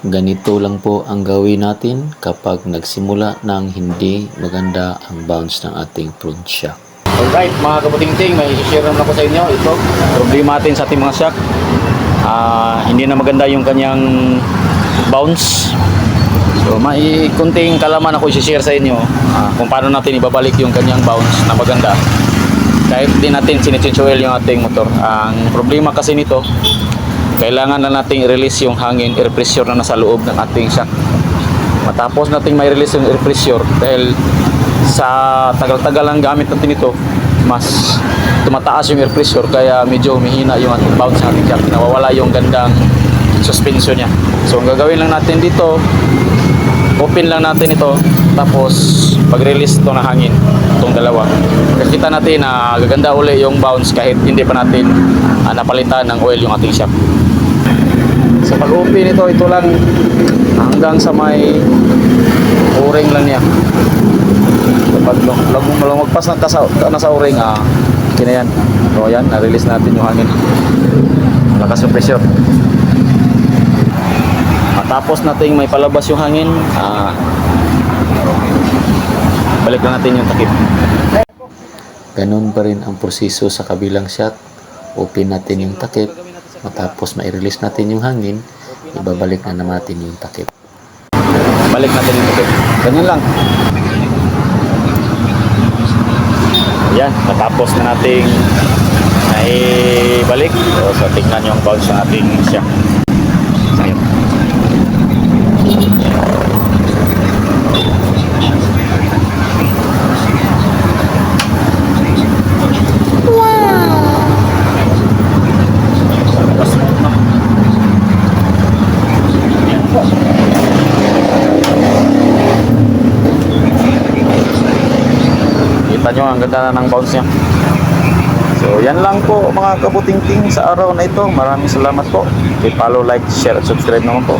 Ganito lang po ang gawin natin kapag nagsimula ng hindi maganda ang bounce ng ating front shock. Alright, mga kabuting-ting, may share naman ako sa inyo. Ito, problema natin sa ating mga shock. Ah, hindi na maganda yung kanyang bounce. So, may kunting kalaman ako i-share sa inyo ah, kung paano natin ibabalik yung kanyang bounce na maganda. Kahit di natin sinichinch oil yung ating motor. Ang problema kasi nito, kailangan na nating i-release yung hangin, air pressure na nasa loob ng ating shock. Matapos nating may release yung air pressure dahil sa tagal-tagal ng gamit natin ito, mas tumataas yung air pressure kaya medyo humihina yung ating bounce sa ating shock. Nawawala yung gandang suspension niya. So ang gagawin lang natin dito, open lang natin ito tapos pag-release ito ng hangin itong dalawa makikita natin na gaganda uli yung bounce kahit hindi pa natin ah, napalitan ng oil yung ating shock sa pag-open ito ito lang hanggang sa may o-ring lang niya kapag lumagpas na sa, na sa o-ring ah, kina yan so yan na-release natin yung hangin lakas yung pressure Matapos nating may palabas yung hangin, ah, balik na natin yung takip. Ganun pa rin ang proseso sa kabilang shock. Open natin yung takip. Matapos ma-release natin yung hangin, ibabalik na natin yung takip. Balik natin yung takip. Ganyan lang. Yan, natapos na nating naibalik. So, so tingnan yung bounce ng ating siya. Kita nyo, ang ganda na ng bounce niya. So, yan lang po mga kabuting-ting sa araw na ito. Maraming salamat po. I-follow, like, share, at subscribe naman po.